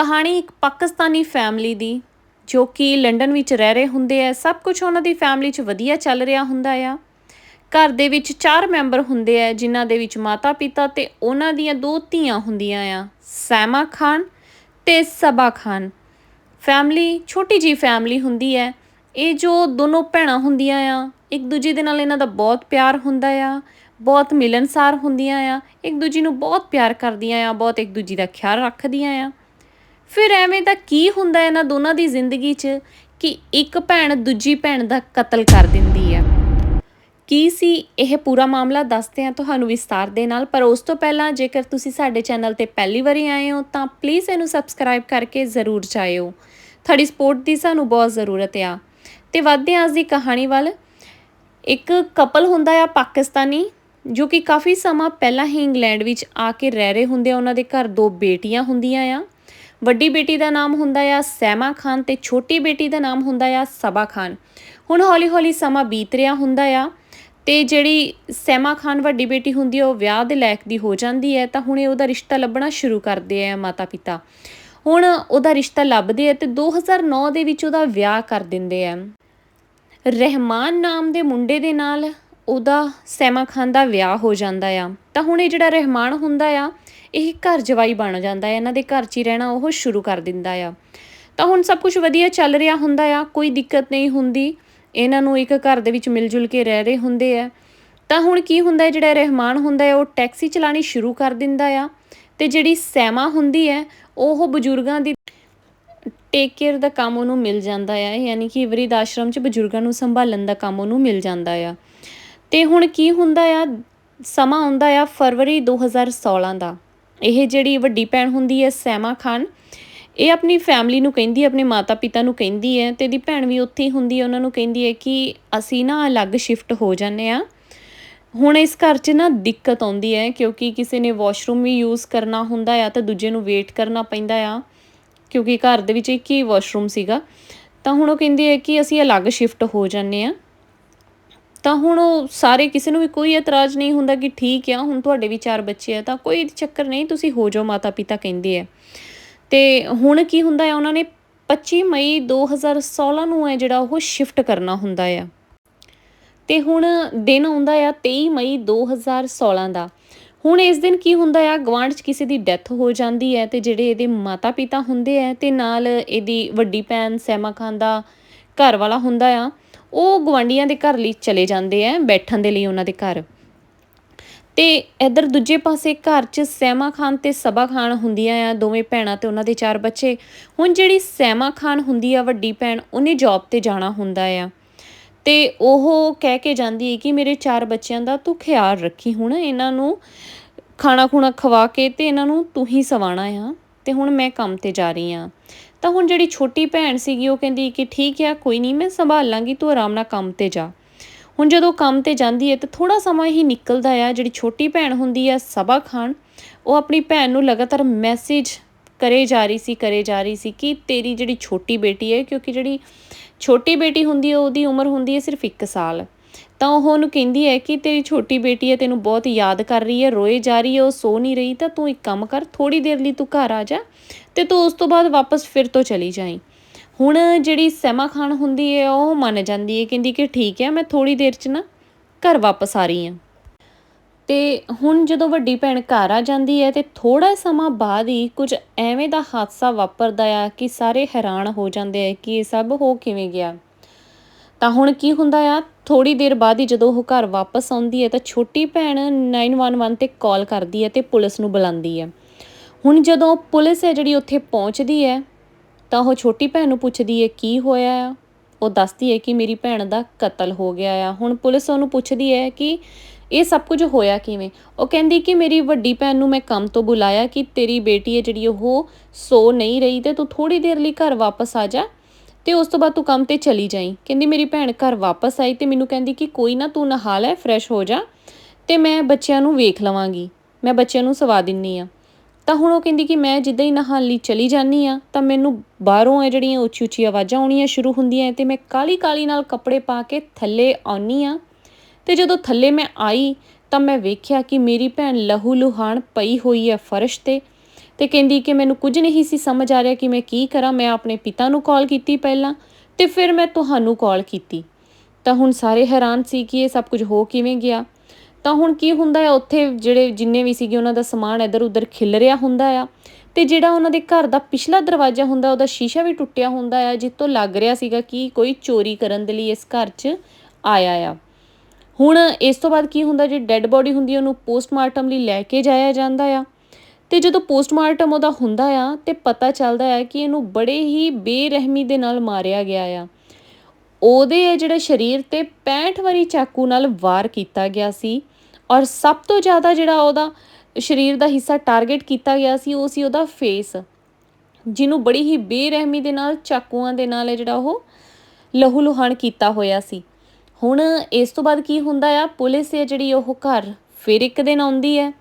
ਕਹਾਣੀ ਇੱਕ ਪਾਕਿਸਤਾਨੀ ਫੈਮਿਲੀ ਦੀ, ਜੋ ਕਿ ਲੰਡਨ ਵਿੱਚ ਰਹਿ ਰਹੇ ਹੁੰਦੇ ਆ। ਸਭ ਕੁਝ ਉਹਨਾਂ ਦੀ ਫੈਮਿਲੀ 'ਚ ਵਧੀਆ ਚੱਲ ਰਿਹਾ ਹੁੰਦਾ ਆ। ਘਰ ਦੇ ਵਿੱਚ ਚਾਰ ਮੈਂਬਰ ਹੁੰਦੇ ਆ, ਜਿਨ੍ਹਾਂ ਦੇ ਵਿੱਚ ਮਾਤਾ ਪਿਤਾ ਤੇ ਉਹਨਾਂ ਦੀਆਂ ਦੋ ਧੀਆਂ ਹੁੰਦੀਆਂ ਆ ਸੈਮਾ ਖਾਨ ਤੇ ਸਬਾ ਖਾਨ। ਫੈਮਿਲੀ ਛੋਟੀ ਜੀ ਫੈਮਿਲੀ ਹੁੰਦੀ ਹੈ ਇਹ ਜੋ ਦੋਨੋਂ ਭੈਣਾਂ ਹੁੰਦੀਆਂ ਆ, ਇੱਕ ਦੂਜੇ ਦੇ ਨਾਲ ਇਹਨਾਂ ਦਾ ਬਹੁਤ ਪਿਆਰ ਹੁੰਦਾ ਆ, ਬਹੁਤ ਮਿਲਨਸਾਰ ਹੁੰਦੀਆਂ ਆ, ਇੱਕ ਦੂਜੀ ਨੂੰ ਬਹੁਤ ਪਿਆਰ ਕਰਦੀਆਂ ਆ, ਬਹੁਤ ਇੱਕ ਦੂਜੀ ਦਾ ਖਿਆਲ ਰੱਖਦੀਆਂ ਆ। ਫਿਰ ਐਵੇਂ ਤਾਂ ਕੀ ਹੁੰਦਾ ਇਹਨਾਂ ਦੋਨਾਂ ਦੀ ਜ਼ਿੰਦਗੀ 'ਚ ਕਿ ਇੱਕ ਭੈਣ ਦੂਜੀ ਭੈਣ ਦਾ ਕਤਲ ਕਰ ਦਿੰਦੀ ਹੈ ਕੀ ਸੀ ਇਹ ਪੂਰਾ ਮਾਮਲਾ? ਦੱਸਦੇ ਹਾਂ ਤੁਹਾਨੂੰ ਵਿਸਤਾਰ ਦੇ ਨਾਲ। ਪਰ ਉਸ ਤੋਂ ਪਹਿਲਾਂ ਜੇਕਰ ਤੁਸੀਂ ਸਾਡੇ ਚੈਨਲ ਤੇ ਪਹਿਲੀ ਵਾਰੀ ਆਏ ਹੋ, ਤਾਂ ਪਲੀਜ਼ ਇਹਨੂੰ ਸਬਸਕ੍ਰਾਈਬ ਕਰਕੇ ਜ਼ਰੂਰ ਜਾਇਓ। ਤੁਹਾਡੀ ਸਪੋਰਟ ਦੀ ਸਾਨੂੰ ਬਹੁਤ ਜ਼ਰੂਰਤ ਆ। ਤੇ ਵੱਧਦੇ ਹਾਂ ਅੱਜ ਦੀ ਕਹਾਣੀ ਵੱਲ। ਇੱਕ ਕਪਲ ਹੁੰਦਾ ਆ ਪਾਕਿਸਤਾਨੀ, ਜੋ ਕਿ ਕਾਫੀ ਸਮਾਂ ਪਹਿਲਾਂ ਹੀ ਇੰਗਲੈਂਡ ਵਿੱਚ ਆ ਕੇ ਰਹਿ ਰਹੇ ਹੁੰਦੇ ਆ। ਉਹਨਾਂ ਦੇ ਘਰ ਦੋ ਬੇਟੀਆਂ ਹੁੰਦੀਆਂ ਆ। ਵੱਡੀ ਬੇਟੀ ਦਾ ਨਾਮ ਹੁੰਦਾ ਆ ਸੈਮਾ ਖਾਨ ਤੇ ਛੋਟੀ ਬੇਟੀ ਦਾ ਨਾਮ ਹੁੰਦਾ ਆ ਸਬਾ ਖਾਨ। ਹੁਣ ਹੌਲੀ-ਹੌਲੀ ਸਮਾਂ ਬੀਤ ਰਿਹਾ ਹੁੰਦਾ ਆ ਤੇ ਜਿਹੜੀ ਸੈਮਾ ਖਾਨ ਵੱਡੀ ਬੇਟੀ ਹੁੰਦੀ ਆ, ਉਹ ਵਿਆਹ ਦੇ ਲਾਇਕ ਦੀ ਹੋ ਜਾਂਦੀ ਹੈ ਤਾਂ ਹੁਣੇ ਉਹਦਾ ਰਿਸ਼ਤਾ ਲੱਭਣਾ ਸ਼ੁਰੂ ਕਰਦੇ ਆ ਮਾਤਾ ਪਿਤਾ ਹੁਣ ਉਹਦਾ ਰਿਸ਼ਤਾ ਲੱਭਦੇ ਆ ਤੇ 2009 ਦੇ ਵਿੱਚ ਉਹਦਾ ਵਿਆਹ ਕਰ ਦਿੰਦੇ ਆ। ਰਹਿਮਾਨ ਨਾਮ ਦੇ ਮੁੰਡੇ ਦੇ ਨਾਲ ਉਹਦਾ ਸੈਮਾ ਖਾਨ ਦਾ ਵਿਆਹ ਹੋ ਜਾਂਦਾ ਆ। ਤਾਂ ਹੁਣ ਇਹ ਜਿਹੜਾ ਰਹਿਮਾਨ ਹੁੰਦਾ ਆ ਇਹ ਘਰ ਜਵਾਈ ਬਣ ਜਾਂਦਾ ਆ ਇਹਨਾਂ ਦੇ ਘਰ 'ਚ ਹੀ ਰਹਿਣਾ ਉਹ ਸ਼ੁਰੂ ਕਰ ਦਿੰਦਾ ਆ। ਤਾਂ ਹੁਣ ਸਭ ਕੁਝ ਵਧੀਆ ਚੱਲ ਰਿਹਾ ਹੁੰਦਾ ਆ, ਕੋਈ ਦਿੱਕਤ ਨਹੀਂ ਹੁੰਦੀ। ਇਹਨਾਂ ਨੂੰ ਇੱਕ ਘਰ ਦੇ ਵਿੱਚ ਮਿਲ ਜੁਲ ਕੇ ਰਹਿ ਰਹੇ ਹੁੰਦੇ ਆ। ਤਾਂ ਹੁਣ ਕੀ ਹੁੰਦਾ ਹੈ, ਜਿਹੜਾ ਰਹਿਮਾਨ ਹੁੰਦਾ ਹੈ, ਉਹ ਟੈਕਸੀ ਚਲਾਣੀ ਸ਼ੁਰੂ ਕਰ ਦਿੰਦਾ ਆ ਤੇ ਜਿਹੜੀ ਸੈਮਾ ਹੁੰਦੀ ਹੈ, ਉਹ ਬਜ਼ੁਰਗਾਂ ਦੀ ਟੇਕ ਕੇਅਰ ਦਾ ਕੰਮ ਉਹਨੂੰ ਮਿਲ ਜਾਂਦਾ ਆ। ਯਾਨੀ ਕਿ ਵਰਿਧ ਆਸ਼ਰਮ 'ਚ ਬਜ਼ੁਰਗਾਂ ਨੂੰ ਸੰਭਾਲਣ ਦਾ ਕੰਮ ਉਹਨੂੰ ਮਿਲ ਜਾਂਦਾ ਆ। ਤੇ ਹੁਣ ਕੀ ਹੁੰਦਾ ਆ, ਸਮਾਂ ਆਉਂਦਾ ਆ ਫਰਵਰੀ 2016 ਦਾ। ਇਹ ਜਿਹੜੀ ਵੱਡੀ ਭੈਣ ਹੁੰਦੀ ਹੈ ਸੈਮਾ ਖਾਨ, ਇਹ ਆਪਣੀ ਫੈਮਿਲੀ ਨੂੰ ਕਹਿੰਦੀ ਹੈ, ਆਪਣੇ ਮਾਤਾ ਪਿਤਾ ਨੂੰ ਕਹਿੰਦੀ ਹੈ ਤੇ ਇਹਦੀ ਭੈਣ ਵੀ ਉੱਥੇ ਹੀ ਹੁੰਦੀ ਹੈ, ਉਹਨਾਂ ਨੂੰ ਕਹਿੰਦੀ ਹੈ ਕਿ ਅਸੀਂ ਨਾ ਅਲੱਗ ਸ਼ਿਫਟ ਹੋ ਜਾਂਦੇ ਆ ਹੁਣ ਇਸ ਘਰ 'ਚ ਨਾ ਦਿੱਕਤ ਆਉਂਦੀ ਹੈ ਕਿਉਂਕਿ ਕਿਸੇ ਨੇ ਵਾਸ਼ਰੂਮ ਵੀ ਯੂਜ਼ ਕਰਨਾ ਹੁੰਦਾ ਆ ਤਾਂ ਦੂਜੇ ਨੂੰ ਵੇਟ ਕਰਨਾ ਪੈਂਦਾ ਆ, ਕਿਉਂਕਿ ਘਰ ਦੇ ਵਿੱਚ ਇੱਕ ਹੀ ਵਾਸ਼ਰੂਮ ਸੀਗਾ। ਤਾਂ ਹੁਣ ਉਹ ਕਹਿੰਦੀ ਹੈ ਕਿ ਅਸੀਂ ਅਲੱਗ ਸ਼ਿਫਟ ਹੋ ਜਾਂਦੇ ਆ ਤਾਂ ਹੁਣ ਉਹ ਸਾਰੇ ਕਿਸੇ ਨੂੰ ਵੀ ਕੋਈ ਇਤਰਾਜ਼ ਨਹੀਂ ਹੁੰਦਾ ਕਿ ਠੀਕ ਆ, ਹੁਣ ਤੁਹਾਡੇ ਵੀ ਚਾਰ ਬੱਚੇ ਆ, ਤਾਂ ਕੋਈ ਚੱਕਰ ਨਹੀਂ, ਤੁਸੀਂ ਹੋ ਜਾਓ ਮਾਤਾ ਪਿਤਾ ਕਹਿੰਦੇ ਆ। ਤੇ ਹੁਣ ਕੀ ਹੁੰਦਾ ਹੈ ਉਹਨਾਂ ਨੇ 25 ਮਈ 2016 ਨੂੰ ਹੈ ਜਿਹੜਾ ਉਹ ਸ਼ਿਫਟ ਕਰਨਾ ਹੁੰਦਾ ਆ। ਤੇ ਹੁਣ ਦਿਨ ਆਉਂਦਾ ਆ 23 ਮਈ 2016 ਦਾ। ਹੁਣ ਇਸ ਦਿਨ ਕੀ ਹੁੰਦਾ ਆ ਗਵਾਂਢ 'ਚ ਕਿਸੇ ਦੀ ਡੈਥ ਹੋ ਜਾਂਦੀ ਹੈ ਤੇ ਜਿਹੜੇ ਇਹਦੇ ਮਾਤਾ ਪਿਤਾ ਹੁੰਦੇ ਆ ਤੇ ਨਾਲ ਇਹਦੀ ਵੱਡੀ ਭੈਣ ਸੈਮਾ ਖਾਨ ਦਾ ਘਰ ਵਾਲਾ ਹੁੰਦਾ ਆ। ਉਹ ਗਵਾਂਡੀਆਂ ਦੇ ਘਰ ਲਈ ਚਲੇ ਜਾਂਦੇ ਆ, ਬੈਠਣ ਦੇ ਲਈ ਉਹਨਾਂ ਦੇ ਘਰ। ਤੇ ਇਧਰ ਦੂਜੇ ਪਾਸੇ ਘਰ 'ਚ ਸੈਮਾ ਖਾਨ ਤੇ ਸਬਾ ਖਾਨ ਹੁੰਦੀਆਂ ਆ, ਦੋਵੇਂ ਭੈਣਾਂ ਤੇ ਉਹਨਾਂ ਦੇ ਚਾਰ ਬੱਚੇ। ਹੁਣ ਜਿਹੜੀ ਸੈਮਾ ਖਾਨ ਹੁੰਦੀ ਆ, ਵੱਡੀ ਭੈਣ, ਉਹਨੇ ਜੌਬ ਤੇ ਜਾਣਾ ਹੁੰਦਾ ਆ। ਤੇ ਉਹ ਕਹਿ ਕੇ ਜਾਂਦੀ ਹੈ ਕਿ ਮੇਰੇ ਚਾਰ ਬੱਚਿਆਂ ਦਾ ਤੂੰ ਖਿਆਲ ਰੱਖੀ ਹੁਣ, ਇਹਨਾਂ ਨੂੰ ਖਾਣਾ ਖੁਣਾ ਖਵਾ ਕੇ ਤੇ ਇਹਨਾਂ ਨੂੰ ਤੂੰ ਹੀ ਸਵਾਣਾ ਆ। ਤੇ ਹੁਣ ਮੈਂ ਕੰਮ ਤੇ ਜਾ ਰਹੀ ਆ। ਤਾਂ ਹੁਣ ਜਿਹੜੀ ਛੋਟੀ ਭੈਣ ਸੀਗੀ, ਉਹ ਕਹਿੰਦੀ ਕਿ ਠੀਕ ਆ, ਕੋਈ ਨਹੀਂ, ਮੈਂ ਸੰਭਾਲ ਲਾਂਗੀ, ਤੂੰ ਆਰਾਮ ਨਾਲ ਕੰਮ ਤੇ ਜਾ। ਹੁਣ ਜਦੋਂ ਕੰਮ ਤੇ ਜਾਂਦੀ ਹੈ ਤਾਂ ਥੋੜਾ ਸਮਾਂ ਹੀ ਨਿਕਲਦਾ ਆ। ਜਿਹੜੀ ਛੋਟੀ ਭੈਣ ਹੁੰਦੀ ਆ ਸਬਾ ਖਾਨ ਉਹ ਆਪਣੀ ਭੈਣ ਨੂੰ ਲਗਾਤਾਰ ਮੈਸੇਜ ਕਰੇ ਜਾ ਰਹੀ ਸੀ, ਕਰੇ ਜਾ ਰਹੀ ਸੀ ਕਿ ਤੇਰੀ ਜਿਹੜੀ ਛੋਟੀ ਬੇਟੀ ਹੈ ਕਿਉਂਕਿ ਜਿਹੜੀ ਛੋਟੀ ਬੇਟੀ ਹੁੰਦੀ ਹੈ ਉਹਦੀ ਉਮਰ ਹੁੰਦੀ ਹੈ ਸਿਰਫ 1 ਸਾਲ। ਤਾਂ ਉਹ ਉਹਨੂੰ ਕਹਿੰਦੀ ਹੈ ਕਿ ਤੇਰੀ ਛੋਟੀ ਬੇਟੀ ਹੈ, ਤੈਨੂੰ ਬਹੁਤ ਯਾਦ ਕਰ ਰਹੀ ਹੈ, ਰੋਏ ਜਾ ਰਹੀ ਹੈ, ਉਹ ਸੋ ਨਹੀਂ ਰਹੀ, ਤਾਂ ਤੂੰ ਇੱਕ ਕੰਮ ਕਰ ਥੋੜੀ ਦੇਰ ਲਈ ਤੂੰ ਘਰ ਆ ਜਾ ਤੇ ਤੂੰ ਉਸ ਤੋਂ ਬਾਅਦ ਵਾਪਸ ਫਿਰ ਤੋਂ ਚਲੀ ਜਾਈਂ। ਹੁਣ ਜਿਹੜੀ ਸੈਮਾ ਖਾਨ ਹੁੰਦੀ ਹੈ, ਉਹ ਮੰਨ ਜਾਂਦੀ ਹੈ, ਕਹਿੰਦੀ ਕਿ ਠੀਕ ਹੈ, ਮੈਂ ਥੋੜੀ ਦੇਰ 'ਚ ਨਾ ਘਰ ਵਾਪਸ ਆ ਰਹੀ ਹਾਂ। ਤੇ ਹੁਣ ਜਦੋਂ ਵੱਡੀ ਭੈਣ ਘਰ ਆ ਜਾਂਦੀ ਹੈ ਤੇ ਥੋੜਾ ਸਮਾਂ ਬਾਅਦ ਹੀ ਕੁਝ ਐਵੇਂ ਦਾ ਹਾਦਸਾ ਵਾਪਰਦਾ ਆ ਕਿ ਸਾਰੇ ਹੈਰਾਨ ਹੋ ਜਾਂਦੇ ਆ ਕਿ ਇਹ ਸਭ ਹੋ ਕਿਵੇਂ ਗਿਆ। ਤਾਂ ਹੁਣ ਕੀ ਹੁੰਦਾ ਆ ਥੋੜੀ ਦੇਰ ਬਾਅਦ ਹੀ ਜਦੋਂ ਉਹ ਘਰ ਵਾਪਸ ਆਉਂਦੀ ਹੈ ਤਾਂ ਛੋਟੀ ਭੈਣ 911 ਤੇ ਕਾਲ ਕਰਦੀ ਹੈ ਤੇ ਪੁਲਿਸ ਨੂੰ ਬੁਲਾਉਂਦੀ ਹੈ। ਹੁਣ ਜਦੋਂ ਪੁਲਿਸ ਹੈ ਜਿਹੜੀ ਉੱਥੇ ਪਹੁੰਚਦੀ ਹੈ, ਤਾਂ ਉਹ ਛੋਟੀ ਭੈਣ ਨੂੰ ਪੁੱਛਦੀ ਹੈ, ਕੀ ਹੋਇਆ ਆ? ਉਹ ਦੱਸਦੀ ਹੈ ਕਿ ਮੇਰੀ ਭੈਣ ਦਾ ਕਤਲ ਹੋ ਗਿਆ ਆ। ਹੁਣ ਪੁਲਿਸ ਉਹਨੂੰ ਪੁੱਛਦੀ ਹੈ ਕਿ ਇਹ ਸਭ ਕੁਝ ਹੋਇਆ ਕਿਵੇਂ? ਉਹ ਕਹਿੰਦੀ ਕਿ ਮੇਰੀ ਵੱਡੀ ਭੈਣ ਨੂੰ ਮੈਂ ਕੰਮ ਤੋਂ ਬੁਲਾਇਆ ਕਿ ਤੇਰੀ ਬੇਟੀ ਹੈ ਜਿਹੜੀ ਉਹ ਸੋ ਨਹੀਂ ਰਹੀ ਤੇ ਤੂੰ ਥੋੜੀ ਦੇਰ ਲਈ ਘਰ ਵਾਪਸ ਆ ਜਾ। ਤੇ ਉਸ ਤੋਂ ਬਾਅਦ ਤੂੰ ਕੰਮ ਤੇ ਚਲੀ ਜਾਈ। ਕਹਿੰਦੀ ਮੇਰੀ ਭੈਣ ਘਰ ਵਾਪਸ ਆਈ ਤੇ ਮੈਨੂੰ ਕਹਿੰਦੀ ਕਿ ਕੋਈ ਨਾ ਤੂੰ ਨਹਾ ਲੈ ਫਰੈਸ਼ ਹੋ ਜਾ ਤੇ ਮੈਂ ਬੱਚਿਆਂ ਨੂੰ ਵੇਖ ਲਵਾਂਗੀ। ਮੈਂ ਬੱਚਿਆਂ ਨੂੰ ਸਵਾ ਦਿੰਨੀ ਆ। ਤਾਂ ਹੁਣ ਉਹ ਕਹਿੰਦੀ ਕਿ ਮੈਂ ਜਿੱਦਾਂ ਹੀ ਨਹਾਉਣ ਲਈ ਚਲੀ ਜਾਂਦੀ ਆ, ਤਾਂ ਮੈਨੂੰ ਬਾਹਰੋਂ ਇਹ ਜਿਹੜੀਆਂ ਉੱਚੀ ਉੱਚੀ ਆਵਾਜ਼ਾਂ ਆਉਣੀਆਂ ਸ਼ੁਰੂ ਹੁੰਦੀਆਂ ਤੇ ਮੈਂ ਕਾਲੀ ਕਾਲੀ ਨਾਲ ਕੱਪੜੇ ਪਾ ਕੇ ਥੱਲੇ ਆਉਣੀ ਆ। ਤੇ ਜਦੋਂ ਥੱਲੇ ਮੈਂ ਆਈ ਤਾਂ ਮੈਂ ਵੇਖਿਆ ਕਿ ਮੇਰੀ ਭੈਣ ਲਹੂ ਲੁਹਾਨ ਪਈ ਹੋਈ ਹੈ ਫਰਸ਼ ਤੇ ਤੇ ਕਹਿੰਦੀ ਕਿ ਮੈਨੂੰ ਕੁਝ ਨਹੀਂ ਸੀ ਸਮਝ ਆ ਰਿਹਾ ਕਿ ਮੈਂ ਕੀ ਕਰਾਂ। ਮੈਂ ਆਪਣੇ ਪਿਤਾ ਨੂੰ ਕਾਲ ਕੀਤੀ ਪਹਿਲਾਂ ਤੇ ਫਿਰ ਮੈਂ ਤੁਹਾਨੂੰ ਕਾਲ ਕੀਤੀ। ਤਾਂ ਹੁਣ ਸਾਰੇ ਹੈਰਾਨ ਸੀ ਕਿ ਇਹ ਸਭ ਕੁਝ ਹੋ ਕਿਵੇਂ ਗਿਆ। ਤਾਂ ਹੁਣ ਕੀ ਹੁੰਦਾ ਆ, ਉੱਥੇ ਜਿਹੜੇ ਜਿੰਨੇ ਵੀ ਸੀਗੇ ਉਹਨਾਂ ਦਾ ਸਮਾਨ ਇੱਧਰ ਉੱਧਰ ਖਿਲ ਰਿਹਾ ਹੁੰਦਾ ਆ ਤੇ ਜਿਹੜਾ ਉਹਨਾਂ ਦੇ ਘਰ ਦਾ ਪਿਛਲਾ ਦਰਵਾਜ਼ਾ ਹੁੰਦਾ, ਉਹਦਾ ਸ਼ੀਸ਼ਾ ਵੀ ਟੁੱਟਿਆ ਹੁੰਦਾ ਆ ਜਿਸ ਤੋਂ ਲੱਗ ਰਿਹਾ ਸੀਗਾ ਕਿ ਕੋਈ ਚੋਰੀ ਕਰਨ ਦੇ ਲਈ ਇਸ ਘਰ 'ਚ ਆਇਆ ਆ। ਹੁਣ ਇਸ ਤੋਂ ਬਾਅਦ ਕੀ ਹੁੰਦਾ, ਜੇ ਡੈੱਡ ਬੋਡੀ ਹੁੰਦੀ ਉਹਨੂੰ ਪੋਸਟਮਾਰਟਮ ਲਈ ਲੈ ਕੇ ਜਾਇਆ ਜਾਂਦਾ ਆ। ਤੇ ਜਦੋਂ ਪੋਸਟਮਾਰਟਮ ਉਹਦਾ ਹੁੰਦਾ ਆ ਤੇ ਪਤਾ ਚੱਲਦਾ ਆ ਕਿ ਇਹਨੂੰ ਬੜੇ ਹੀ ਬੇਰਹਿਮੀ ਦੇ ਨਾਲ ਮਾਰਿਆ ਗਿਆ ਆ। ਉਹਦੇ ਜਿਹੜਾ ਸਰੀਰ ਤੇ 65 ਵਾਰੀ ਚਾਕੂ ਨਾਲ ਵਾਰ ਕੀਤਾ ਗਿਆ ਸੀ ਔਰ ਸਭ ਤੋਂ ਜ਼ਿਆਦਾ ਜਿਹੜਾ ਉਹਦਾ ਸਰੀਰ ਦਾ ਹਿੱਸਾ ਟਾਰਗੇਟ ਕੀਤਾ ਗਿਆ ਸੀ ਉਹ ਸੀ ਉਹਦਾ ਫੇਸ ਜਿਹਨੂੰ ਬੜੀ ਹੀ ਬੇਰਹਿਮੀ ਦੇ ਨਾਲ, ਚਾਕੂਆਂ ਦੇ ਨਾਲ ਜਿਹੜਾ ਉਹ ਲਹੂ ਲੁਹਾਨ ਕੀਤਾ ਹੋਇਆ ਸੀ। ਹੁਣ ਇਸ ਤੋਂ ਬਾਅਦ ਕੀ ਹੁੰਦਾ ਆ? ਪੁਲਿਸ ਹੈ ਜਿਹੜੀ ਉਹ ਘਰ ਫਿਰ ਇੱਕ ਦਿਨ ਆਉਂਦੀ ਹੈ।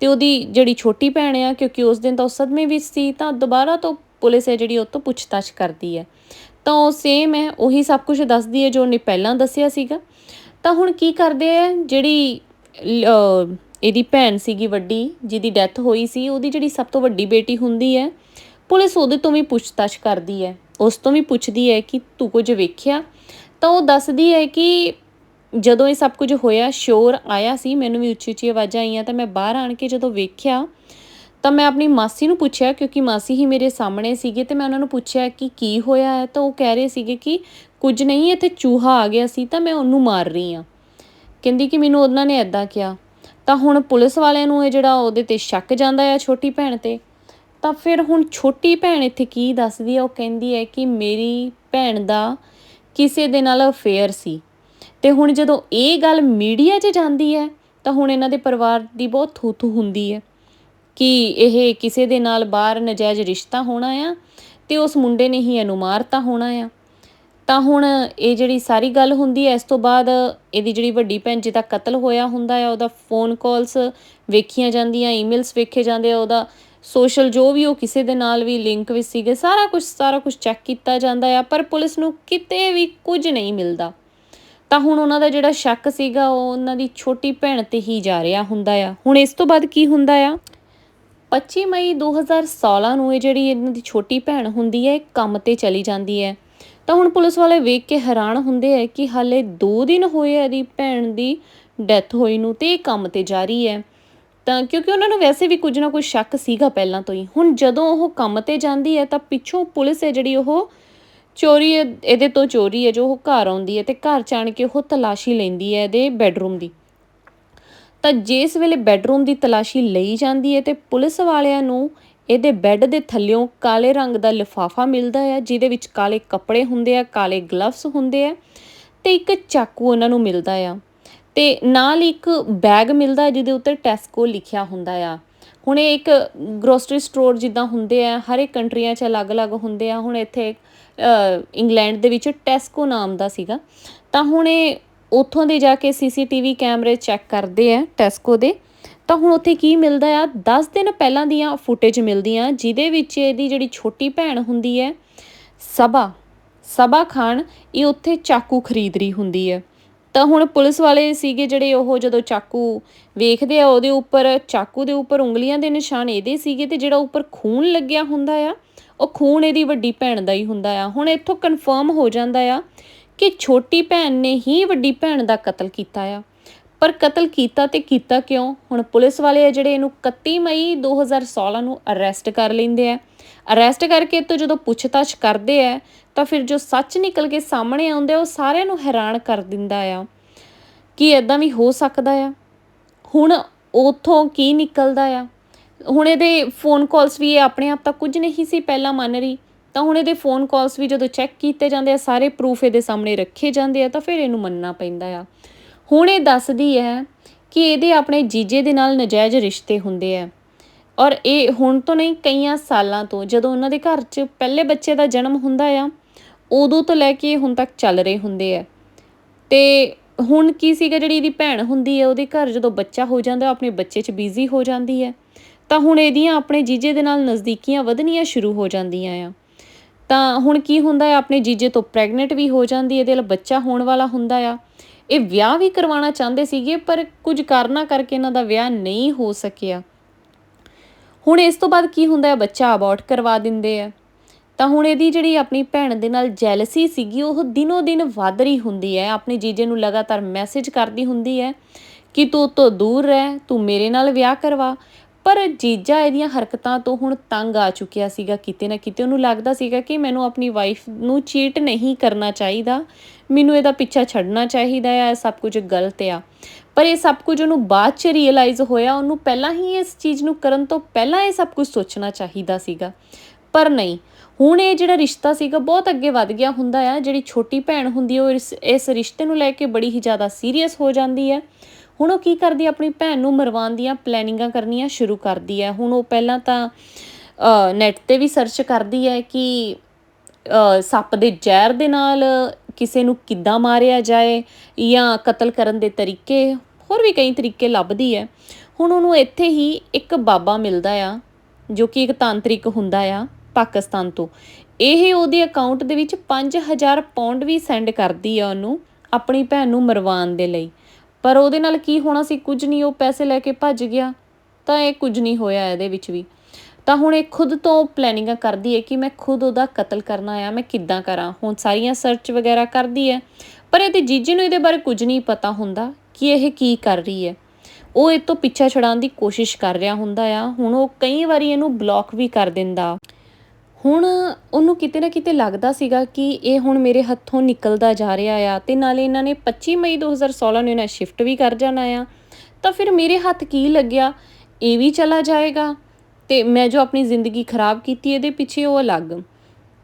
ਤੇ ਉਹਦੀ ਜਿਹੜੀ ਛੋਟੀ ਭੈਣ ਆ, ਕਿਉਂਕਿ ਉਸ ਦਿਨ ਤਾਂ ਉਹ ਸਦਮੇ ਵਿੱਚ ਸੀ, ਤਾਂ ਦੁਬਾਰਾ ਤੋਂ ਪੁਲਿਸ ਹੈ ਜਿਹੜੀ ਉਹ ਤੋਂ ਪੁੱਛਤਾਛ ਕਰਦੀ ਹੈ। ਤਾਂ ਉਹ ਸੇਮ ਹੈ, ਉਹੀ ਸਭ ਕੁਝ ਦੱਸਦੀ ਹੈ ਜੋ ਉਹਨੇ ਪਹਿਲਾਂ ਦੱਸਿਆ ਸੀਗਾ। ਤਾਂ ਹੁਣ ਕੀ ਕਰਦੇ ਆ ਜਿਹੜੀ ਇਹਦੀ ਭੈਣ ਸੀਗੀ ਵੱਡੀ, ਜਿਹਦੀ ਡੈਥ ਹੋਈ ਸੀ, ਉਹਦੀ ਜਿਹੜੀ ਸਭ ਤੋਂ ਵੱਡੀ ਬੇਟੀ ਹੁੰਦੀ ਹੈ, ਪੁਲਿਸ ਉਹਦੇ ਤੋਂ ਵੀ ਪੁੱਛਤਾਛ ਕਰਦੀ ਹੈ। ਉਸ ਤੋਂ ਵੀ ਪੁੱਛਦੀ ਹੈ ਕਿ ਤੂੰ ਕੁਝ ਵੇਖਿਆ? ਤਾਂ ਉਹ ਦੱਸਦੀ ਹੈ ਕਿ ਜਦੋਂ ਇਹ ਸਭ ਕੁਝ ਹੋਇਆ, ਸ਼ੋਰ ਆਇਆ ਸੀ, ਮੈਨੂੰ ਵੀ ਉੱਚੀ ਉੱਚੀ ਆਵਾਜ਼ਾਂ ਆਈਆਂ, ਤਾਂ ਮੈਂ ਬਾਹਰ ਆਣ ਕੇ ਜਦੋਂ ਵੇਖਿਆ, ਤਾਂ ਮੈਂ ਆਪਣੀ ਮਾਸੀ ਨੂੰ ਪੁੱਛਿਆ, ਕਿਉਂਕਿ ਮਾਸੀ ਹੀ ਮੇਰੇ ਸਾਹਮਣੇ ਸੀਗੇ, ਤੇ ਮੈਂ ਉਹਨਾਂ ਨੂੰ ਪੁੱਛਿਆ ਕਿ ਕੀ ਹੋਇਆ ਹੈ, ਤਾਂ ਉਹ ਕਹਿ ਰਹੇ ਸੀਗੇ ਕਿ ਕੁਝ ਨਹੀਂ, ਇੱਥੇ ਚੂਹਾ ਆ ਗਿਆ ਸੀ, ਤਾਂ ਮੈਂ ਉਹਨੂੰ ਮਾਰ ਰਹੀ ਹਾਂ। ਕਹਿੰਦੀ ਕਿ ਮੈਨੂੰ ਉਹਨਾਂ ਨੇ ਐਦਾਂ ਕਿਹਾ, ਤਾਂ ਹੁਣ ਪੁਲਿਸ ਵਾਲਿਆਂ ਨੂੰ ਇਹ ਜਿਹੜਾ ਉਹਦੇ ਤੇ ਸ਼ੱਕ ਜਾਂਦਾ ਆ ਛੋਟੀ ਭੈਣ ਤੇ, ਤਾਂ ਫਿਰ ਹੁਣ ਛੋਟੀ ਭੈਣ ਇੱਥੇ ਕੀ ਦੱਸਦੀ ਹੈ? ਉਹ ਕਹਿੰਦੀ ਹੈ ਕਿ ਮੇਰੀ ਭੈਣ ਦਾ ਕਿਸੇ ਦੇ ਨਾਲ ਅਫੇਅਰ ਸੀ। ਤੇ ਹੁਣ ਜਦੋਂ ਇਹ ਗੱਲ ਮੀਡੀਆ 'ਚ ਜਾਂਦੀ ਹੈ, ਤਾਂ ਹੁਣ ਇਹਨਾਂ ਦੇ ਪਰਿਵਾਰ ਦੀ ਬਹੁਤ ਥੂਥੂ ਹੁੰਦੀ ਹੈ ਕਿ ਇਹ ਕਿਸੇ ਦੇ ਨਾਲ ਬਾਹਰ ਨਜਾਇਜ਼ ਰਿਸ਼ਤਾ ਹੋਣਾ ਆ ਤੇ ਉਸ ਮੁੰਡੇ ਨੇ ਹੀ ਇਹਨੂੰ ਮਾਰਤਾ ਹੋਣਾ ਆ। ਤਾਂ ਹੁਣ ਇਹ ਜਿਹੜੀ ਸਾਰੀ ਗੱਲ ਹੁੰਦੀ ਹੈ, ਇਸ ਤੋਂ ਬਾਅਦ ਇਹਦੀ ਜਿਹੜੀ ਵੱਡੀ ਭੈਣ ਜਿਹਦਾ ਕਤਲ ਹੋਇਆ ਹੁੰਦਾ ਆ, ਉਹਦਾ ਫੋਨ ਕਾਲਸ ਵੇਖੀਆਂ ਜਾਂਦੀਆਂ ਈਮੇਲਸ ਵੇਖੇ ਜਾਂਦੇ ਆ, ਉਹਦਾ ਸੋਸ਼ਲ ਜੋ ਵੀ ਉਹ ਕਿਸੇ ਦੇ ਨਾਲ ਵੀ ਲਿੰਕ ਵਿੱਚ ਸੀਗੇ, ਸਾਰਾ ਕੁਝ ਸਾਰਾ ਕੁਝ ਚੈੱਕ ਕੀਤਾ ਜਾਂਦਾ ਆ, ਪਰ ਪੁਲਿਸ ਨੂੰ ਕਿਤੇ ਵੀ ਕੁਝ ਨਹੀਂ ਮਿਲਦਾ। ਤਾਂ ਹੁਣ ਉਹਨਾਂ ਦਾ ਜਿਹੜਾ ਸ਼ੱਕ ਸੀਗਾ ਉਹ ਉਹਨਾਂ ਦੀ ਛੋਟੀ ਭੈਣ ਤੇ ਹੀ ਜਾ ਰਿਹਾ ਹੁੰਦਾ ਆ। ਹੁਣ ਇਸ ਤੋਂ ਬਾਅਦ ਕੀ ਹੁੰਦਾ ਆ? 25 ਮਈ 2016 ਨੂੰ ਇਹ ਜਿਹੜੀ ਇਹਨਾਂ ਦੀ ਛੋਟੀ ਭੈਣ ਹੁੰਦੀ ਹੈ ਕੰਮ ਤੇ ਚਲੀ ਜਾਂਦੀ ਹੈ ਤਾਂ ਹੁਣ ਪੁਲਿਸ ਵਾਲੇ ਵੇਖ ਕੇ ਹੈਰਾਨ ਹੁੰਦੇ ਆ ਕਿ ਹਾਲੇ 2 ਦਿਨ ਹੋਏ ਆ ਇਹਦੀ ਭੈਣ ਦੀ ਡੈਥ ਹੋਈ ਨੂੰ ਤੇ ਇਹ ਕੰਮ ਤੇ ਜਾ ਰਹੀ ਹੈ ਤਾਂ ਕਿਉਂਕਿ ਉਹਨਾਂ ਨੂੰ ਵੈਸੇ ਵੀ ਕੁਝ ਨਾ ਕੁਝ ਸ਼ੱਕ ਸੀਗਾ ਪਹਿਲਾਂ ਤੋਂ ਹੀ। ਹੁਣ ਜਦੋਂ ਉਹ ਕੰਮ ਤੇ ਜਾਂਦੀ ਹੈ ਤਾਂ ਪਿੱਛੋਂ ਪੁਲਿਸ ਹੈ ਜਿਹੜੀ ਉਹ ਚੋਰੀ ਇਹ- ਇਹਦੇ ਤੋਂ ਚੋਰੀ ਹੈ ਜੋ ਉਹ ਘਰ ਆਉਂਦੀ ਹੈ ਤੇ ਘਰ ਚ ਆਣ ਕੇ ਉਹ ਤਲਾਸ਼ੀ ਲੈਂਦੀ ਹੈ ਇਹਦੇ ਬੈੱਡਰੂਮ ਦੀ। ਤਾਂ ਜਿਸ ਵੇਲੇ ਬੈੱਡਰੂਮ ਦੀ ਤਲਾਸ਼ੀ ਲਈ ਜਾਂਦੀ ਹੈ ਤੇ ਪੁਲਿਸ ਵਾਲਿਆਂ ਨੂੰ ਇਹਦੇ ਬੈੱਡ ਦੇ ਥੱਲਿਓਂ ਕਾਲੇ ਰੰਗ ਦਾ ਲਿਫਾਫਾ ਮਿਲਦਾ ਹੈ, ਜਿਹਦੇ ਵਿੱਚ ਕਾਲੇ ਕੱਪੜੇ ਹੁੰਦੇ ਆ, ਕਾਲੇ ਗਲਵਸ ਹੁੰਦੇ ਆ ਤੇ ਇੱਕ ਚਾਕੂ ਉਹਨਾਂ ਨੂੰ ਮਿਲਦਾ ਆ ਤੇ ਨਾਲ ਇੱਕ ਬੈਗ ਮਿਲਦਾ ਜਿਹਦੇ ਉੱਤੇ ਟੈਸਕੋ ਲਿਖਿਆ ਹੁੰਦਾ ਆ। ਹੁਣ ਇਹ ਇੱਕ ਗਰੋਸਰੀ ਸਟੋਰ ਜਿੱਦਾਂ ਹੁੰਦੇ ਆ, ਹਰ ਇੱਕ ਕੰਟਰੀਆਂ 'ਚ ਅਲੱਗ-ਅਲੱਗ ਹੁੰਦੇ ਆ। ਹੁਣ ਇੱਥੇ ਇੰਗਲੈਂਡ ਦੇ ਵਿੱਚ ਟੈਸਕੋ ਨਾਮ ਦਾ ਸੀਗਾ। ਤਾਂ ਹੁਣ ਇਹ ਉੱਥੋਂ ਦੇ ਜਾ ਕੇ ਸੀਸੀਟੀਵੀ ਕੈਮਰੇ ਚੈੱਕ ਕਰਦੇ ਆ ਟੈਸਕੋ ਦੇ। ਤਾਂ ਹੁਣ ਉੱਥੇ ਕੀ ਮਿਲਦਾ ਆ? 10 ਦਿਨ ਪਹਿਲਾਂ ਦੀਆਂ ਫੁਟੇਜ ਮਿਲਦੀਆਂ, ਜਿਹਦੇ ਵਿੱਚ ਇਹਦੀ ਜਿਹੜੀ ਛੋਟੀ ਭੈਣ ਹੁੰਦੀ ਹੈ ਸਬਾ ਸਬਾ ਖਾਨ ਇਹ ਉੱਥੇ ਚਾਕੂ ਖਰੀਦ ਰਹੀ ਹੁੰਦੀ ਹੈ। ਤਾਂ ਹੁਣ ਪੁਲਿਸ ਵਾਲੇ ਸੀਗੇ ਜਿਹੜੇ ਉਹ ਜਦੋਂ ਚਾਕੂ ਵੇਖਦੇ ਆ, ਉਹਦੇ ਉੱਪਰ, ਚਾਕੂ ਦੇ ਉੱਪਰ ਉਂਗਲੀਆਂ ਦੇ ਨਿਸ਼ਾਨ ਇਹਦੇ ਸੀਗੇ ਤੇ ਜਿਹੜਾ ਉੱਪਰ ਖੂਨ ਲੱਗਿਆ ਹੁੰਦਾ ਆ, ਉਹ ਖੂਨ ਇਹਦੀ ਵੱਡੀ ਭੈਣ ਦਾ ਹੀ ਹੁੰਦਾ ਆ। ਹੁਣ ਇੱਥੋਂ ਕਨਫਰਮ ਹੋ ਜਾਂਦਾ ਆ ਕਿ ਛੋਟੀ ਭੈਣ ਨੇ ਹੀ ਵੱਡੀ ਭੈਣ ਦਾ ਕਤਲ ਕੀਤਾ ਆ। ਪਰ ਕਤਲ ਕੀਤਾ ਤੇ ਕੀਤਾ ਕਿਉਂ? ਹੁਣ ਪੁਲਿਸ ਵਾਲੇ ਆ ਜਿਹੜੇ ਇਹਨੂੰ 31 ਮਈ 2016 ਨੂੰ ਅਰੈਸਟ ਕਰ ਲੈਂਦੇ ਆ। ਅਰੈਸਟ ਕਰਕੇ ਤੋਂ ਜਦੋਂ ਪੁੱਛਤਾਛ ਕਰਦੇ ਆ ਤਾਂ ਫਿਰ ਜੋ ਸੱਚ ਨਿਕਲ ਕੇ ਸਾਹਮਣੇ ਆਉਂਦੇ ਆ ਉਹ ਸਾਰਿਆਂ ਨੂੰ ਹੈਰਾਨ ਕਰ ਦਿੰਦਾ ਆ ਕਿ ਇਦਾਂ ਵੀ ਹੋ ਸਕਦਾ ਆ। ਹੁਣ ਉਥੋਂ ਕੀ ਨਿਕਲਦਾ ਆ? ਹੁਣ ਇਹਦੇ ਫੋਨ ਕਾਲਸ ਵੀ ਇਹ ਆਪਣੇ ਆਪ ਤਾਂ ਕੁਝ ਨਹੀਂ ਸੀ ਪਹਿਲਾਂ ਮੰਨ ਰਹੀ। ਤਾਂ ਹੁਣ ਇਹਦੇ ਫੋਨ ਕਾਲਸ ਵੀ ਜਦੋਂ ਚੈੱਕ ਕੀਤੇ ਜਾਂਦੇ ਆ, ਸਾਰੇ ਪ੍ਰੂਫ ਇਹਦੇ ਸਾਹਮਣੇ ਰੱਖੇ ਜਾਂਦੇ ਆ, ਤਾਂ ਫਿਰ ਇਹਨੂੰ ਮੰਨਣਾ ਪੈਂਦਾ ਆ। ਹੁਣ ਇਹ ਦੱਸਦੀ ਹੈ ਕਿ ਇਹਦੇ ਆਪਣੇ ਜੀਜੇ ਦੇ ਨਾਲ ਨਜਾਇਜ਼ ਰਿਸ਼ਤੇ ਹੁੰਦੇ ਆ। ਔਰ ਇਹ ਹੁਣ ਤੋਂ ਨਹੀਂ ਕਈਆਂ ਸਾਲਾਂ ਤੋਂ, ਜਦੋਂ ਉਹਨਾਂ ਦੇ ਘਰ 'ਚ ਪਹਿਲੇ ਬੱਚੇ ਦਾ ਜਨਮ ਹੁੰਦਾ ਆ ਉਦੋਂ ਤੋਂ ਲੈ ਕੇ ਹੁਣ ਤੱਕ ਚੱਲ ਰਹੇ ਹੁੰਦੇ ਆ। ਤੇ ਹੁਣ ਕੀ ਸੀਗਾ ਜਿਹੜੀ ਇਹਦੀ ਭੈਣ ਹੁੰਦੀ ਹੈ ਉਹਦੇ ਘਰ ਜਦੋਂ ਬੱਚਾ ਹੋ ਜਾਂਦਾ, ਆਪਣੇ ਬੱਚੇ 'ਚ ਬਿਜ਼ੀ ਹੋ ਜਾਂਦੀ ਹੈ ਤਾਂ ਹੁਣ ਇਹਦੀਆਂ ਆਪਣੇ ਜੀਜੇ ਦੇ ਨਾਲ ਨਜ਼ਦੀਕੀਆਂ ਵਧਣੀਆਂ ਸ਼ੁਰੂ ਹੋ ਜਾਂਦੀਆਂ ਆ। ਤਾਂ ਹੁਣ ਕੀ ਹੁੰਦਾ ਹੈ ਆਪਣੇ ਜੀਜੇ ਤੋਂ ਪ੍ਰੈਗਨੈਂਟ ਵੀ ਹੋ ਜਾਂਦੀ ਹੈ ਇਹਦੇ ਨਾਲ ਬੱਚਾ ਹੋਣ ਵਾਲਾ ਹੁੰਦਾ ਆ। ਇਹ ਵਿਆਹ ਵੀ ਕਰਵਾਉਣਾ ਚਾਹੁੰਦੇ ਸੀਗੇ, ਪਰ ਕੁਝ ਕਾਰਨਾਂ ਕਰਕੇ ਇਹਨਾਂ ਦਾ ਵਿਆਹ ਨਹੀਂ ਹੋ ਸਕਿਆ। ਹੁਣ ਇਸ ਤੋਂ ਬਾਅਦ ਕੀ ਹੁੰਦਾ ਹੈ ਬੱਚਾ ਅਬੋਰਟ ਕਰਵਾ ਦਿੰਦੇ ਆ। ਤਾਂ ਹੁਣ ਇਹਦੀ ਜਿਹੜੀ ਆਪਣੀ ਭੈਣ ਦੇ ਨਾਲ ਜੈਲਸੀ ਸੀਗੀ, ਉਹ ਦਿਨੋ ਦਿਨ ਵੱਧ ਰਹੀ ਹੁੰਦੀ ਹੈ। ਆਪਣੇ ਜੀਜੇ ਨੂੰ ਲਗਾਤਾਰ ਮੈਸੇਜ ਕਰਦੀ ਹੁੰਦੀ ਹੈ ਕਿ ਤੂੰ ਤੋਂ ਦੂਰ ਰਹਿ, ਤੂੰ ਮੇਰੇ ਨਾਲ ਵਿਆਹ ਕਰਵਾ। ਪਰ ਜੀਜਾ ਇਹਦੀਆਂ ਹਰਕਤਾਂ ਤੋਂ ਹੁਣ ਤੰਗ ਆ ਚੁੱਕਿਆ ਸੀਗਾ। ਕਿਤੇ ਨਾ ਕਿਤੇ ਉਹਨੂੰ ਲੱਗਦਾ ਸੀਗਾ ਕਿ ਮੈਨੂੰ ਆਪਣੀ ਵਾਈਫ ਨੂੰ ਚੀਟ ਨਹੀਂ ਕਰਨਾ ਚਾਹੀਦਾ। ਮੈਨੂੰ ਇਹਦਾ ਪਿੱਛਾ ਛੱਡਣਾ ਚਾਹੀਦਾ ਹੈ, ਇਹ ਸਭ ਕੁਝ ਗਲਤ ਆ। ਪਰ ਇਹ ਸਭ ਕੁਝ ਉਹਨੂੰ ਬਾਅਦ ਚ ਰੀਅਲਾਈਜ਼ ਹੋਇਆ। ਉਹਨੂੰ ਪਹਿਲਾਂ ਹੀ ਇਸ ਚੀਜ਼ ਨੂੰ ਕਰਨ ਤੋਂ ਪਹਿਲਾਂ ਇਹ ਸਭ ਕੁਝ ਸੋਚਣਾ ਚਾਹੀਦਾ ਸੀਗਾ। ਪਰ ਨਹੀਂ ਹੁਣ ਇਹ ਜਿਹੜਾ ਰਿਸ਼ਤਾ ਸੀਗਾ ਬਹੁਤ ਅੱਗੇ ਵੱਧ ਗਿਆ ਹੁੰਦਾ ਆ। ਜਿਹੜੀ ਛੋਟੀ ਭੈਣ ਹੁੰਦੀ ਉਹ ਇਸ ਇਸ ਰਿਸ਼ਤੇ ਨੂੰ ਲੈ ਕੇ ਬੜੀ ਹੀ ਜ਼ਿਆਦਾ ਸੀਰੀਅਸ ਹੋ ਜਾਂਦੀ ਹੈ ਹੁਣ ਉਹ ਕੀ ਕਰਦੀ ਆਪਣੀ ਭੈਣ ਨੂੰ ਮਰਵਾਉਣ ਦੀਆਂ ਪਲੈਨਿੰਗਾਂ ਕਰਨੀਆਂ ਸ਼ੁਰੂ ਕਰਦੀ ਹੈ ਹੁਣ ਉਹ ਪਹਿਲਾਂ ਤਾਂ ਨੈਟ ਤੇ ਵੀ ਸਰਚ ਕਰਦੀ ਹੈ ਕਿ ਸੱਪ ਦੇ ਜ਼ਹਿਰ ਦੇ ਨਾਲ ਕਿਸੇ ਨੂੰ ਕਿੱਦਾਂ ਮਾਰਿਆ ਜਾਏ ਜਾਂ ਕਤਲ ਕਰਨ ਦੇ ਤਰੀਕੇ ਹੋਰ ਵੀ ਕਈ ਤਰੀਕੇ ਲੱਭਦੀ ਹੈ ਹੁਣ ਉਹਨੂੰ ਇੱਥੇ ਹੀ ਇੱਕ ਬਾਬਾ ਮਿਲਦਾ ਆ, ਜੋ ਕਿ ਇੱਕ ਤਾਂਤਰਿਕ ਹੁੰਦਾ ਆ। ਪਾਕਿਸਤਾਨ ਤੋਂ। ਇਹ ਉਹਦੇ ਅਕਾਊਂਟ ਦੇ ਵਿੱਚ 5000 ਪੌਂਡ ਵੀ ਸੈਂਡ ਕਰਦੀ ਆ ਉਹਨੂੰ ਆਪਣੀ ਭੈਣ ਨੂੰ ਮਰਵਾਉਣ ਦੇ ਲਈ। ਪਰ ਉਹਦੇ ਨਾਲ ਕੀ ਹੋਣਾ ਸੀ? ਕੁਝ ਨਹੀਂ, ਉਹ ਪੈਸੇ ਲੈ ਕੇ ਭੱਜ ਗਿਆ। ਤਾਂ ਇਹ ਕੁਝ ਨਹੀਂ ਹੋਇਆ ਇਹਦੇ ਵਿੱਚ ਵੀ। ਤਾਂ ਹੁਣ ਇਹ ਖੁਦ ਤੋਂ ਪਲੈਨਿੰਗਾਂ ਕਰਦੀ ਹੈ ਕਿ ਮੈਂ ਖੁਦ ਉਹਦਾ ਕਤਲ ਕਰਨਾ ਆ, ਮੈਂ ਕਿੱਦਾਂ ਕਰਾਂ? ਹੁਣ ਸਾਰੀਆਂ ਸਰਚ ਵਗੈਰਾ ਕਰਦੀ ਹੈ। ਪਰ ਇਹਦੇ ਜੀਜੇ ਨੂੰ ਇਹਦੇ ਬਾਰੇ ਕੁਝ ਨਹੀਂ ਪਤਾ ਹੁੰਦਾ ਕਿ ਇਹ ਕੀ ਕਰ ਰਹੀ ਹੈ। ਉਹ ਇਹ ਤੋਂ ਪਿੱਛਾ ਛੁਡਾਉਣ ਦੀ ਕੋਸ਼ਿਸ਼ ਕਰ ਰਿਹਾ ਹੁੰਦਾ ਆ। ਹੁਣ ਉਹ ਕਈ ਵਾਰੀ ਇਹਨੂੰ ਬਲੌਕ ਵੀ ਕਰ ਦਿੰਦਾ। ਹੁਣ ਉਹਨੂੰ ਕਿਤੇ ਨਾ ਕਿਤੇ ਲੱਗਦਾ ਸੀਗਾ ਕਿ ਇਹ ਹੁਣ ਮੇਰੇ ਹੱਥੋਂ ਨਿਕਲਦਾ ਜਾ ਰਿਹਾ ਆ ਤੇ ਨਾਲੇ ਇਹਨਾਂ ਨੇ 25 ਮਈ 2016 ਨੂੰ ਇਹਨਾਂ ਸ਼ਿਫਟ ਵੀ ਕਰ ਜਾਣਾ ਆ। ਤਾਂ ਫਿਰ ਮੇਰੇ ਹੱਥ ਕੀ ਲੱਗਿਆ? ਇਹ ਵੀ ਚਲਾ ਜਾਏਗਾ ਤੇ ਮੈਂ ਜੋ ਆਪਣੀ ਜ਼ਿੰਦਗੀ ਖਰਾਬ ਕੀਤੀ ਇਹਦੇ ਪਿੱਛੇ ਉਹ ਅਲੱਗ।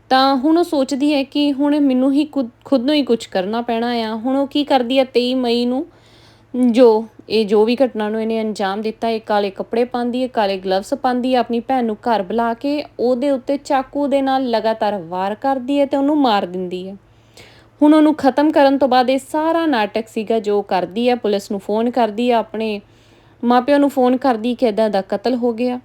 ਤਾਂ ਹੁਣ ਉਹ ਸੋਚਦੀ ਹੈ ਕਿ ਹੁਣ ਮੈਨੂੰ ਹੀ ਖੁਦ ਖੁਦ ਨੂੰ ਹੀ ਕੁਝ ਕਰਨਾ ਪੈਣਾ ਆ। ਹੁਣ ਉਹ ਕੀ ਕਰਦੀ ਹੈ 23 ਮਈ ਨੂੰ? ਜੋ, ਇਹ ਜੋ ਵੀ ਘਟਨਾ ਨੂੰ ਇਹਨੇ ਅੰਜਾਮ ਦਿੱਤਾ, ਇਹ ਕਾਲੇ ਕੱਪੜੇ ਪਾਉਂਦੀ ਹੈ, ਕਾਲੇ ਗਲਵਸ ਪਾਉਂਦੀ ਹੈ, ਆਪਣੀ ਭੈਣ ਨੂੰ ਘਰ ਬੁਲਾ ਕੇ ਉਹਦੇ ਉੱਤੇ ਚਾਕੂ ਦੇ ਨਾਲ ਲਗਾਤਾਰ ਵਾਰ ਕਰਦੀ ਹੈ ਤੇ ਉਹਨੂੰ ਮਾਰ ਦਿੰਦੀ ਹੈ। ਹੁਣ ਉਹਨੂੰ ਖਤਮ ਕਰਨ ਤੋਂ ਬਾਅਦ ਇਹ ਸਾਰਾ ਨਾਟਕ ਸੀਗਾ ਜੋ ਕਰਦੀ ਹੈ। ਪੁਲਿਸ ਨੂੰ ਫੋਨ ਕਰਦੀ ਹੈ, ਆਪਣੇ ਮਾਪਿਆਂ ਨੂੰ ਫੋਨ ਕਰਦੀ ਕਿ ਇਦਾਂ ਦਾ ਕਤਲ ਹੋ ਗਿਆ।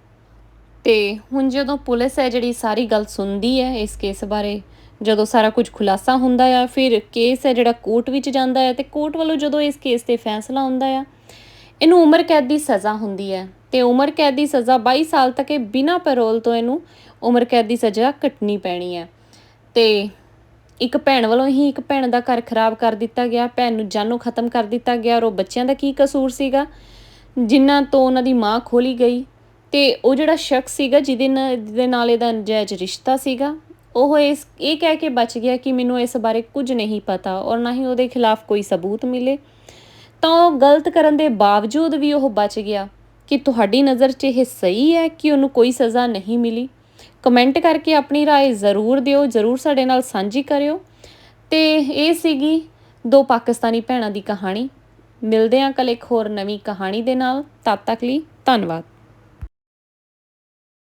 ਤੇ ਹੁਣ ਜਦੋਂ ਪੁਲਿਸ ਹੈ ਜਿਹੜੀ ਸਾਰੀ ਗੱਲ ਸੁਣਦੀ ਹੈ ਇਸ ਕੇਸ ਬਾਰੇ ਜਦੋਂ ਸਾਰਾ ਕੁਝ ਖੁਲਾਸਾ ਹੁੰਦਾ ਆ, ਫਿਰ ਕੇਸ ਹੈ ਜਿਹੜਾ ਕੋਰਟ ਵਿੱਚ ਜਾਂਦਾ ਹੈ ਤੇ ਕੋਰਟ ਵੱਲੋਂ ਜਦੋਂ ਇਸ ਕੇਸ ਤੇ ਫੈਸਲਾ ਹੁੰਦਾ ਆ, ਇਹਨੂੰ ਉਮਰ ਕੈਦ ਦੀ ਸਜ਼ਾ ਹੁੰਦੀ ਹੈ ਤੇ ਉਮਰ ਕੈਦ ਦੀ ਸਜ਼ਾ 22 ਸਾਲ ਤੱਕ ਇਹ ਬਿਨਾਂ ਪੈਰੋਲ ਤੋਂ ਇਹਨੂੰ ਉਮਰ ਕੈਦ ਦੀ ਸਜ਼ਾ ਕੱਟਣੀ ਪੈਣੀ ਹੈ। ਤੇ ਇੱਕ ਭੈਣ ਵੱਲੋਂ ਹੀ ਇੱਕ ਭੈਣ ਦਾ ਘਰ ਖਰਾਬ ਕਰ ਦਿੱਤਾ ਗਿਆ, ਭੈਣ ਨੂੰ ਜਾਨੋਂ ਖਤਮ ਕਰ ਦਿੱਤਾ ਗਿਆ ਔਰ ਉਹ ਬੱਚਿਆਂ ਦਾ ਕੀ ਕਸੂਰ ਸੀਗਾ? ਜਿਨ੍ਹਾਂ ਤੋਂ ਉਹਨਾਂ ਦੀ ਮਾਂ ਖੋਲੀ ਗਈ ਤੇ ਉਹ ਜਿਹੜਾ ਸ਼ਖਸ ਸੀਗਾ, ਜਿਹਦੇ ਨਾਲ ਜਿਹਦੇ ਨਾਲ ਇਹਦਾ ਨਜਾਇਜ਼ ਰਿਸ਼ਤਾ ਸੀਗਾ ਉਹ ਇਸ ਇਹ ਕਹਿ ਕੇ ਬਚ ਗਿਆ ਕਿ ਮੈਨੂੰ ਇਸ ਬਾਰੇ ਕੁਝ ਨਹੀਂ ਪਤਾ ਔਰ ਨਾ ਹੀ ਉਹਦੇ ਖਿਲਾਫ ਕੋਈ ਸਬੂਤ ਮਿਲੇ ਤਾਂ ਉਹ ਗਲਤ ਕਰਨ ਦੇ ਬਾਵਜੂਦ ਵੀ ਉਹ ਬਚ ਗਿਆ ਕਿ ਤੁਹਾਡੀ ਨਜ਼ਰ 'ਚ ਇਹ ਸਹੀ ਹੈ ਕਿ ਉਹਨੂੰ ਕੋਈ ਸਜ਼ਾ ਨਹੀਂ ਮਿਲੀ ਕਮੈਂਟ ਕਰਕੇ ਆਪਣੀ رائے ਜ਼ਰੂਰ ਦਿਓ ਜ਼ਰੂਰ ਸਾਡੇ ਨਾਲ ਸਾਂਝੀ ਕਰਿਓ ਤੇ ਇਹ ਸੀਗੀ ਦੋ ਪਾਕਿਸਤਾਨੀ ਭੈਣਾਂ ਦੀ ਕਹਾਣੀ ਮਿਲਦੇ ਹਾਂ ਕੱਲ ਇੱਕ ਹੋਰ ਨਵੀਂ ਕਹਾਣੀ ਦੇ ਨਾਲ ਤਦ ਤੱਕ ਲਈ ਧੰਨਵਾਦ